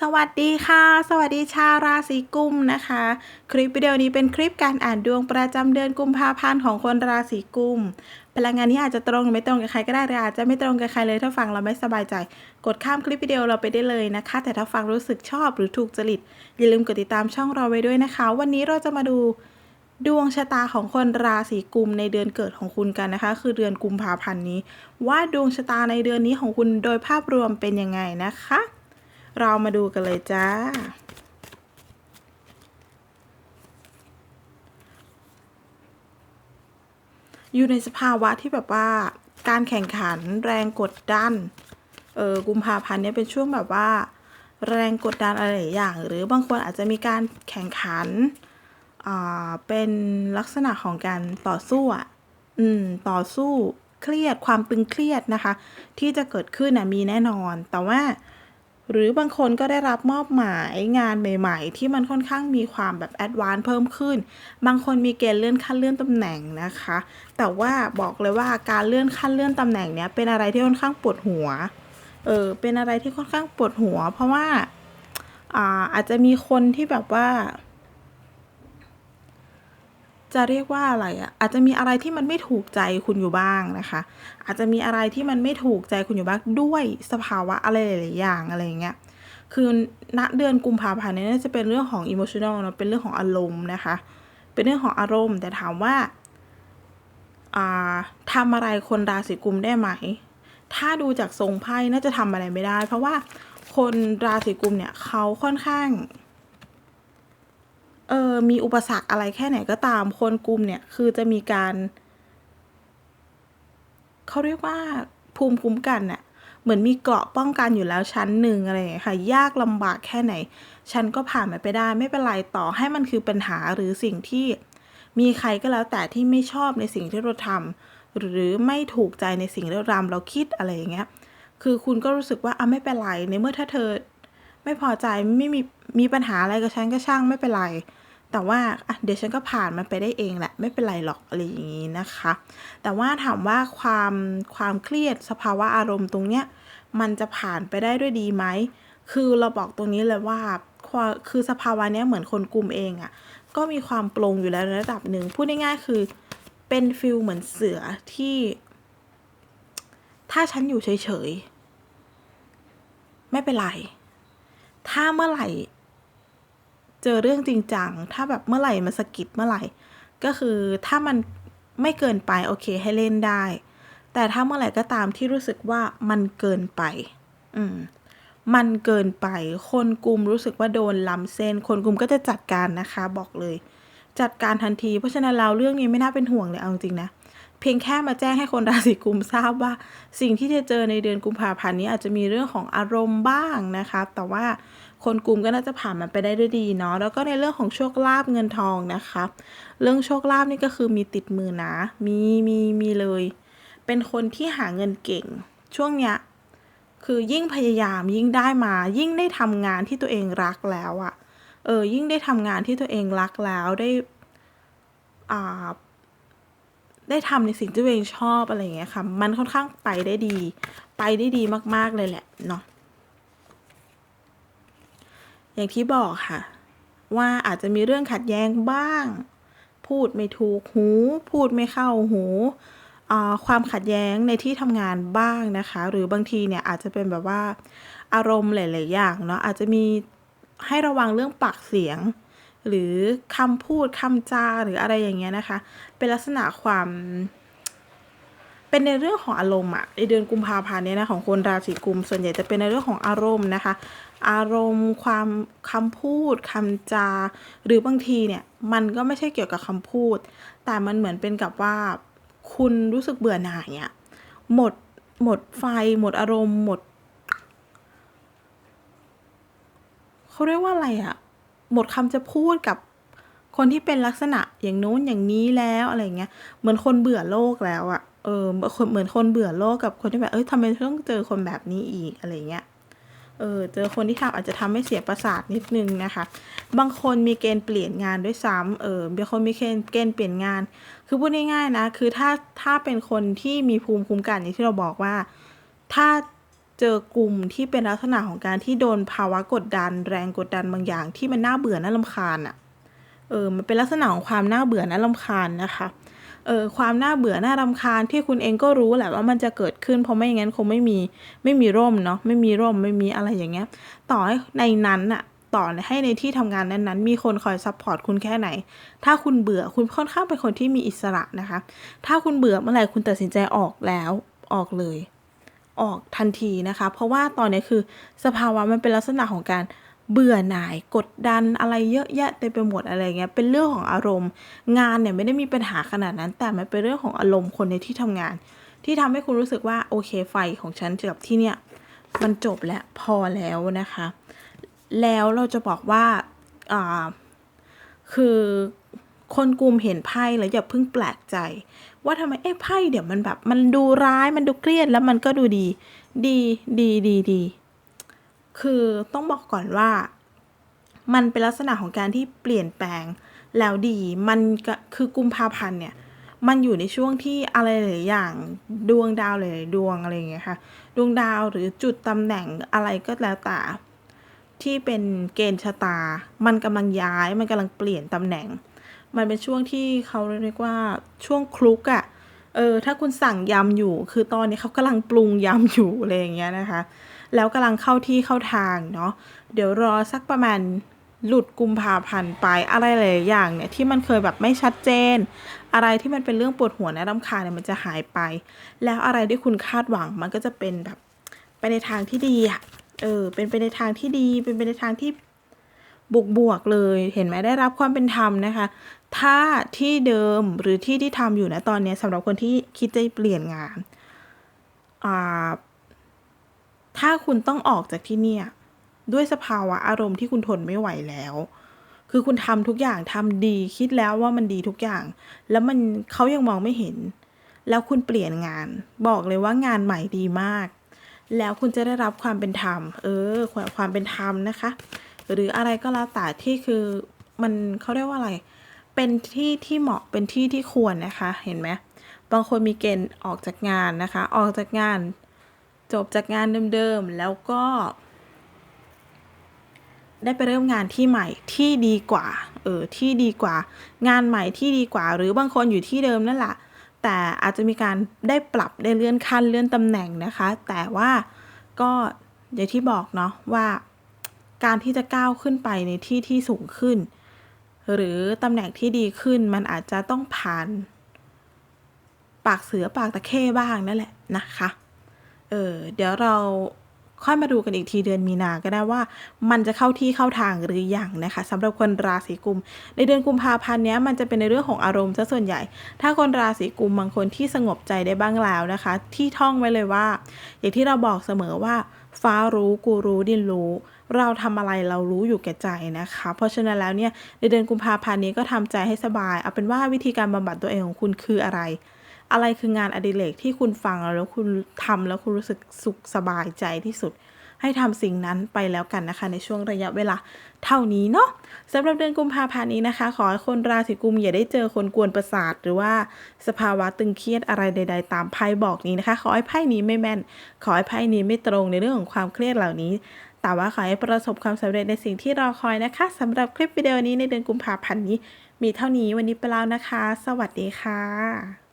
สวัสดีค่ะ สวัสดีชาวราศีกุมนะคะ คลิปวิดีโอนี้เป็นคลิปการอ่านดวงประจำเดือนกุมภาพันธ์ของคนราศีกุม พลังงานนี้อาจจะตรงหรือไม่ตรงกับใครก็ได้หรืออาจจะไม่ตรงกับใครเลยถ้าฟังเราไม่สบายใจ กดข้ามคลิปวิดีโอเราไปได้เลยนะคะ แต่ถ้าฟังรู้สึกชอบหรือถูกจริตอย่าลืมกดติดตามช่องเราไว้ด้วยนะคะ วันนี้เราจะมาดูดวงชะตาของคนราศีกุมในเดือนเกิดของคุณกันนะคะ คือเดือนกุมภาพันธ์นี้ ว่าดวงชะตาในเดือนนี้ของคุณโดยภาพรวมเป็นยังไงนะคะ เรามาดูกันเลยจ้า อยู่ในสภาวะที่แบบว่าการแข่งขันแรงกดดัน เออกุมภาพันธ์เนี่ยเป็นช่วงแบบว่า แรงกดดันอะไรหลายอย่าง หรือบางคนอาจจะมีการแข่งขันอ่าเป็นลักษณะของการต่อสู้อะอืมต่อสู้เครียดความตึงเครียดนะคะ ที่จะเกิดขึ้นนะมีแน่นอน แต่ว่า หรือบางคนก็ได้รับมอบหมายงานใหม่ ๆ ที่มันค่อนข้างมีความแบบแอดวานซ์เพิ่มขึ้น บางคนมีเกณฑ์เลื่อนขั้นเลื่อนตำแหน่งนะคะ แต่ว่าบอกเลยว่าการเลื่อนขั้นเลื่อนตำแหน่งเนี้ยเป็นอะไรที่ค่อนข้างปวดหัว เออ เป็นอะไรที่ค่อนข้างปวดหัว เพราะว่าอ่าอาจจะมีคนที่แบบว่า จะเรียกว่าอะไรอะ่ะอาจจะมีอะไรที่มันไม่ถูกใจคุณอยู่บ้างนะคะ อาจจะมีอะไรที่มันไม่ถูกใจคุณอยู่บ้างด้วยสภาวะอะไรหลายอย่างอะไรเงี้ยคือณเดือนกุมภาพันธ์เนี่ยน่าจะเป็นเรื่องของ emotional เนอะเป็นเรื่องของอารมณ์นะคะ เป็นเรื่องของอารมณ์แต่ถามว่าอ่าทำอะไรคนราศีกุมได้ไหม ถ้าดูจากทรงไพ่น่าจะทำอะไรไม่ได้ เพราะว่าคนราศีกุมเนี่ยเขาค่อนข้าง เออมีอุปสรรคอะไรแค่ไหนก็ตาม คนกลุ่มเนี่ยคือจะมีการเขาเรียกว่าภูมิคุ้มกันน่ะเหมือนมีเกราะป้องกันอยู่แล้วชั้นหนึ่งอะไรอย่างเงี้ยค่ะยากลำบากแค่ไหน ฉันก็ผ่านมันไปได้ไม่เป็นไรต่อให้มันคือปัญหาหรือสิ่งที่มีใครก็แล้วแต่ที่ไม่ชอบในสิ่งที่เราทำหรือไม่ถูกใจในสิ่งที่เราทำเราคิดอะไรอย่างเงี้ยคือคุณก็รู้สึกว่าอะไม่เป็นไรในเมื่อถ้าเธอ ไม่พอใจไม่มีมีปัญหาอะไรกับฉันก็ช่างไม่เป็นไร แต่ว่าอะเดี๋ยวฉันก็ผ่านมันไปได้เองแหละ ไม่เป็นไรหรอกอะไรอย่างนี้นะคะ แต่ว่าถามว่าความความเครียดสภาวะอารมณ์ตรงเนี้ยมันจะผ่านไปได้ด้วยดีไหมคือเราบอกตรงนี้เลยว่าคือสภาวะเนี้ยเหมือนคนกลุ่มเองอะ่ะก็มีความปลงอยู่แล้วในระดับหนึ่งพูดง่ายๆคือเป็นฟิลเหมือนเสือที่ ถ้าฉันอยู่เฉยๆ ไม่เป็นไร ถ้าเมื่อไหร่ เจอเรื่องจริงจัง ถ้าแบบเมื่อไหร่มาสะกิดเมื่อไหร่ ก็คือถ้ามันไม่เกินไปโอเคให้เล่นได้ แต่ถ้าเมื่อไหร่ก็ตามที่รู้สึกว่ามันเกินไป อืมมันเกินไป คนกลุ่มรู้สึกว่าโดนล้ำเส้น คนกลุ่มก็จะจัดการนะคะ บอกเลย จัดการทันที เพราะฉะนั้นเราเรื่องนี้ไม่น่าเป็นห่วงเลยเอาจริงนะเพียงแค่มาแจ้งให้คนราศีกุมทราบว่า สิ่งที่จะเจอในเดือนกุมภาพันธ์นี้อาจจะมีเรื่องของอารมณ์บ้างนะคะ แต่ว่าคนกลุ่มก็น่าจะผ่านมันไปได้ด้วยดีเนาะ แล้วก็ในเรื่องของโชคลาภเงินทองนะคะ เรื่องโชคลาภนี่ก็คือมีติดมือนะ มีมีมีเลย เป็นคนที่หาเงินเก่ง ช่วงเนี้ยคือยิ่งพยายามยิ่งได้มา ยิ่งได้ทำงานที่ตัวเองรักแล้วอะเออ ยิ่งได้ทำงานที่ตัวเองรักแล้วได้อ่า ได้ทำในสิ่งที่ตัวเองชอบอะไรเงี้ยค่ะ มันค่อนข้างไปได้ดี ไปได้ดีมาก ๆ เลยแหละเนาะ อย่างที่บอกค่ะ ว่าอาจจะมีเรื่องขัดแย้งบ้าง พูดไม่ถูกหู พูดไม่เข้าหูความขัดแย้งในที่ทำงานบ้างนะคะ หรือบางทีเนี่ยอาจจะเป็นแบบว่าอารมณ์หลาย ๆ อย่างเนาะอาจจะมีให้ระวังเรื่องปากเสียง หรือคำพูดคำจาหรืออะไรอย่างเงี้ยนะคะ เป็นลักษณะความ เป็นในเรื่องของอารมณ์อะในเดือนกุมภาพันธ์เนี่ยนะของคนราศีกุม ส่วนใหญ่จะเป็นในเรื่องของอารมณ์นะคะ อารมณ์ความคำพูดคำจา หรือบางทีเนี่ยมันก็ไม่ใช่เกี่ยวกับคำพูด แต่มันเหมือนเป็นกับว่า คุณรู้สึกเบื่อหน่ายอะหมดหมดไฟ หมดอารมณ์หมดเขาเรียกว่าอะไรอะ หมดคำจะพูดกับคนที่เป็นลักษณะอย่างนู้นอย่างนี้แล้วอะไรเงี้ย เหมือนคนเบื่อโลกแล้วอะเออเหมือนคนเบื่อโลกกับคนที่แบบเอ้ยทำไมต้องเจอคนแบบนี้อีกอะไรเงี้ยเออเจอคนที่ทำอาจจะทำให้เสียประสาทนิดนึงนะคะ บางคนมีเกณฑ์เปลี่ยนงานด้วยซ้ำเออบางคนมีเกณฑ์เกณฑ์เปลี่ยนงาน คือพูดง่ายๆนะ คือถ้าถ้าเป็นคนที่มีภูมิคุ้มกันอย่างที่เราบอกว่า ถ้า เจอกลุ่มที่เป็นลักษณะของการที่โดนภาวะกดดัน แรงกดดันบางอย่างที่มันน่าเบื่อน่ารำคาญอะ เออ มันเป็นลักษณะของความน่าเบื่อน่ารำคาญนะคะ เออ ความน่าเบื่อน่ารำคาญที่คุณเองก็รู้แหละว่ามันจะเกิดขึ้น เพราะไม่อย่างนั้นคงไม่มีไม่มีร่มเนาะ ไม่มีร่มไม่มีอะไรอย่างเงี้ย ต่อให้ในนั้นอะต่อให้ในที่ทำงานนั้นๆ มีคนคอยซัพพอร์ตคุณแค่ไหน ถ้าคุณเบื่อคุณค่อนข้างเป็นคนที่มีอิสระนะคะ ถ้าคุณเบื่อเมื่อไหร่คุณตัดสินใจออกแล้วออกเลย ออกทันทีนะคะ เพราะว่าตอนนี้คือสภาวะมันเป็นลักษณะของการเบื่อหน่ายกดดันอะไรเยอะแยะเต็มไปหมดอะไรเงี้ยเป็นเรื่องของอารมณ์ งานเนี่ยไม่ได้มีปัญหาขนาดนั้น แต่มันเป็นเรื่องของอารมณ์คนในที่ทำงาน ที่ทำให้คุณรู้สึกว่าโอเคไฟของฉันกับที่เนี่ยมันจบแล้วพอแล้วนะคะ แล้วเราจะบอกว่าอ่าคือ คนกลุ่มเห็นไพ่แล้วอย่าเพิ่งแปลกใจ ว่าทำไมเอ๊ะไพ่เดี๋ยวมันแบบ มันดูร้ายมันดูเครียดแล้วมันก็ดูดี ดีดีดีดี คือต้องบอกก่อนว่า มันเป็นลักษณะของการที่เปลี่ยนแปลงแล้วดี มันคือกุมภาพันธ์เนี่ยมันอยู่ในช่วงที่อะไรหลายอย่างดวงดาวหลายดวงอะไรอย่างเงี้ยค่ะ ดวงดาวหรือจุดตำแหน่งอะไรก็แล้วแต่ที่เป็นเกณฑ์ชะตา มันกำลังย้ายมันกำลังเปลี่ยนตำแหน่ง มันเป็นช่วงที่เขาเรียกว่าช่วงคลุกอะ่ะ เออ ถ้าคุณสั่งยำอยู่ คือตอนนี้เขากำลังปรุงยำอยู่อะไรอย่างเงี้ยนะคะ แล้วกำลังเข้าที่เข้าทางเนาะ เดี๋ยวรอสักประมาณหลุดกุมภาพันธ์ไปอะไรหลายอย่างเนี่ยที่มันเคยแบบไม่ชัดเจน อะไรที่มันเป็นเรื่องปวดหัวและรำคาญเนี่ยมันจะหายไป แล้วอะไรที่คุณคาดหวังมันก็จะเป็นแบบไปในทางที่ดีอะเออเป็นไปในทางที่ดีเป็นไปในทางที่ บวกบวกๆเลยเห็นไหมได้รับความเป็นธรรมนะคะ ถ้าที่เดิมหรือที่ที่ทำอยู่นะตอนนี้สำหรับคนที่คิดจะเปลี่ยนงานอ่าถ้าคุณต้องออกจากที่เนี่ย ด้วยสภาวะอารมณ์ที่คุณทนไม่ไหวแล้ว คือคุณทำทุกอย่างทำดีคิดแล้วว่ามันดีทุกอย่าง แล้วมันเขายังมองไม่เห็น แล้วคุณเปลี่ยนงาน บอกเลยว่างานใหม่ดีมาก แล้วคุณจะได้รับความเป็นธรรม เออ ความเป็นธรรมนะคะ หรืออะไรก็แล้วแต่ที่คือมันเขาเรียกว่าอะไร เป็นที่ที่เหมาะเป็นที่ที่ควรนะคะ เห็นไหมบางคนมีเกณฑ์ออกจากงานนะคะ ออกจากงาน จบจากงานเดิมๆแล้วก็ ได้ไปเริ่มงานที่ใหม่ที่ดีกว่าเออที่ดีกว่า งานใหม่ที่ดีกว่า หรือบางคนอยู่ที่เดิมนั่นแหละแต่อาจจะมีการได้ปรับได้เลื่อนขั้นเลื่อนตำแหน่งนะคะ แต่ว่าก็อย่างที่บอกเนาะว่า การที่จะก้าวขึ้นไปในที่ที่สูงขึ้น หรือตำแหน่งที่ดีขึ้นมันอาจจะต้องผ่าน ปากเสือปากตะเข้บ้างนั่นแหละนะคะ เออเดี๋ยวเราค่อยมาดูกันอีกทีเดือนมีนาก็ได้ว่า มันจะเข้าที่เข้าทางหรืออยังนะคะสำหรับคนราศีกุม ในเดือนกุมภาพันธ์นี้มันจะเป็นในเรื่องของอารมณ์ซะส่วนใหญ่ ถ้าคนราศีกุมบางคนที่สงบใจได้บ้างแล้วนะคะ ที่ท่องไว้เลยว่า อย่างที่เราบอกเสมอว่า ฟ้ารู้กูรู้ดินรู้ เราทำอะไรเรารู้อยู่แก่ใจนะคะ เพราะฉะนั้นแล้วเนี่ยในเดือนกุมภาพันธ์นี้ก็ทำใจให้สบาย เอาเป็นว่าวิธีการบำบัดตัวเองของคุณคืออะไร อะไรคืองานอดิเรกที่คุณฟังแล้วคุณทำแล้วคุณรู้สึกสุขสบายใจที่สุดให้ทำสิ่งนั้นไปแล้วกันนะคะ ในช่วงระยะเวลาเท่านี้เนาะสำหรับเดือนกุมภาพันธ์นี้นะคะ ขอให้คนราศีกุมอย่าได้เจอคนกวนประสาท หรือว่าสภาวะตึงเครียดอะไรใด ๆ ตามไพ่บอกนี้นะคะ ขอให้ไพ่นี้ไม่แม่น ขอให้ไพ่นี้ไม่ตรงในเรื่องของความเครียดเหล่านี้ แต่ว่าขอให้ประสบความสำเร็จในสิ่งที่รอคอยนะคะสำหรับคลิปวิดีโอนี้ในเดือนกุมภาพันธ์นี้ มีเท่านี้วันนี้ไปแล้วนะคะ สวัสดีค่ะ